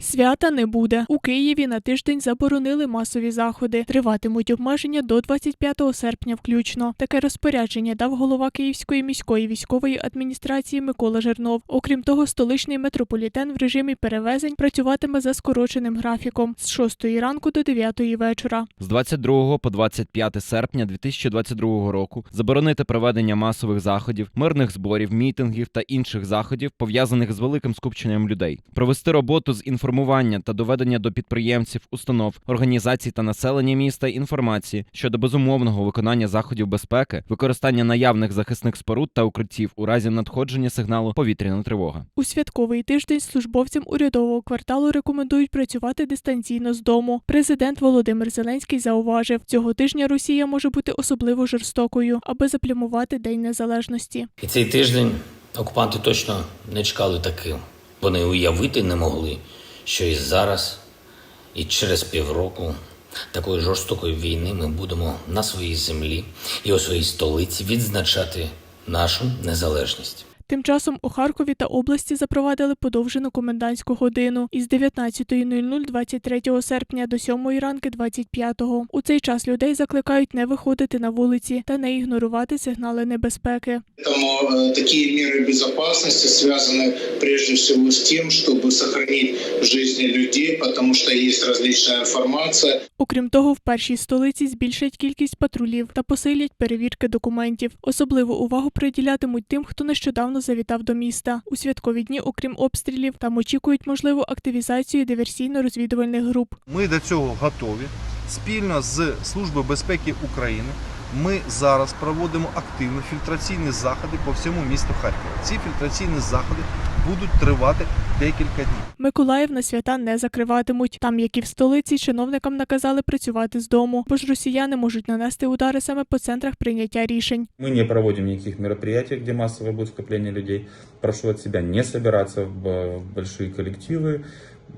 Свята не буде. У Києві на тиждень заборонили масові заходи. Триватимуть обмеження до 25 серпня включно. Таке розпорядження дав голова Київської міської військової адміністрації Микола Жернов. Окрім того, столичний метрополітен в режимі перевезень працюватиме за скороченим графіком з 6 ранку до 9 вечора. З 22 по 25 серпня 2022 року заборонити проведення масових заходів, мирних зборів, мітингів та інших заходів, пов'язаних з великим скупченням людей, провести роботу з інформування та доведення до підприємців, установ, організацій та населення міста інформації щодо безумовного виконання заходів безпеки, використання наявних захисних споруд та укриттів у разі надходження сигналу повітряна тривога. У святковий тиждень службовцям урядового кварталу рекомендують працювати дистанційно з дому. Президент Володимир Зеленський зауважив, цього тижня Росія може бути особливо жорстокою, аби заплямувати День Незалежності. І цей тиждень окупанти точно не чекали таким. Вони уявити не могли, що і зараз, і через півроку такої жорстокої війни ми будемо на своїй землі і у своїй столиці відзначати нашу незалежність. Тим часом у Харкові та області запровадили подовжену комендантську годину із 19.00 23 серпня до 7 ранки 25-го. У цей час людей закликають не виходити на вулиці та не ігнорувати сигнали небезпеки. Поэтому э, такие меры безопасности связаны прежде всего с тем, чтобы сохранить жизни людей, потому что есть различная информация. Окрім того, в першій столиці збільшать кількість патрулів та посилять перевірки документів. Особливу увагу приділятимуть тим, хто нещодавно завітав до міста. У святкові дні, окрім обстрілів, там очікують можливу активізацію диверсійно-розвідувальних груп. Ми до цього готові. Спільно з Службою безпеки України ми зараз проводимо активно фільтраційні заходи по всьому місту Харкова. Ці фільтраційні заходи будуть тривати декілька днів. Миколаїв на свята не закриватимуть. Там, як і в столиці, чиновникам наказали працювати з дому, бо ж росіяни можуть нанести удари саме по центрах прийняття рішень. Мы не проводим никаких мероприятий, где массовое будет скопление людей. Прошу от себя не собираться в э, большие коллективы.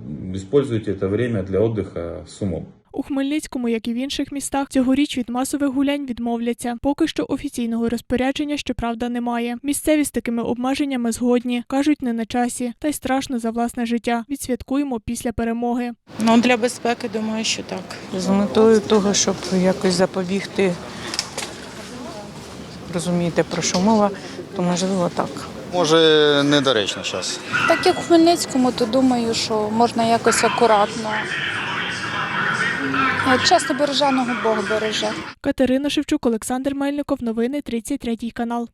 М, Используйте это время для отдыха с умом. У Хмельницькому, як і в інших містах, цьогоріч від масових гулянь відмовляться. Поки що офіційного розпорядження, щоправда, немає. Місцеві з такими обмеженнями згодні, кажуть, не на часі, та й страшно за власне життя. Відсвяткуємо після перемоги. Ну, для безпеки, думаю, що так. з метою того, щоб якось запобігти, розумієте, про що мова, то можливо так. Може, недоречно зараз. Так як в Хмельницькому, то думаю, що можна якось акуратно. Чесно береженого Бог береже. Катерина Шевчук, Олександр Мельников. Новини 33 канал.